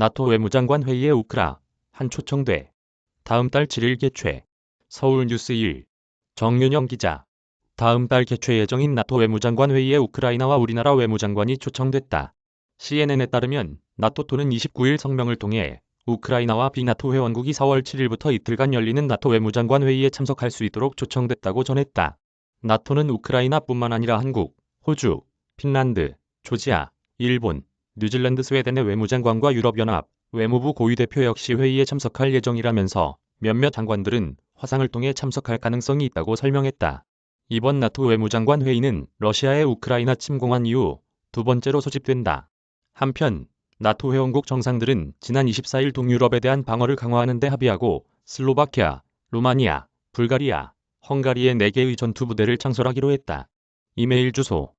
나토 외무장관 회의에 우크라 한 초청돼. 다음 달 7일 개최. 서울 뉴스 1. 정윤영 기자. 다음 달 개최 예정인 나토 외무장관 회의에 우크라이나와 우리나라 외무장관이 초청됐다. CNN에 따르면 나토토는 29일 성명을 통해 우크라이나와 비나토 회원국이 4월 7일부터 이틀간 열리는 나토 외무장관 회의에 참석할 수 있도록 초청됐다고 전했다. 나토는 우크라이나뿐만 아니라 한국, 호주, 핀란드, 조지아, 일본, 뉴질랜드 스웨덴의 외무장관과 유럽연합, 외무부 고위대표 역시 회의에 참석할 예정이라면서 몇몇 장관들은 화상을 통해 참석할 가능성이 있다고 설명했다. 이번 나토 외무장관 회의는 러시아의 우크라이나 침공한 이후 두 번째로 소집된다. 한편 나토 회원국 정상들은 지난 24일 동유럽에 대한 방어를 강화하는 데 합의하고 슬로바키아, 루마니아, 불가리아, 헝가리의 4개의 전투부대를 창설하기로 했다. 이메일 주소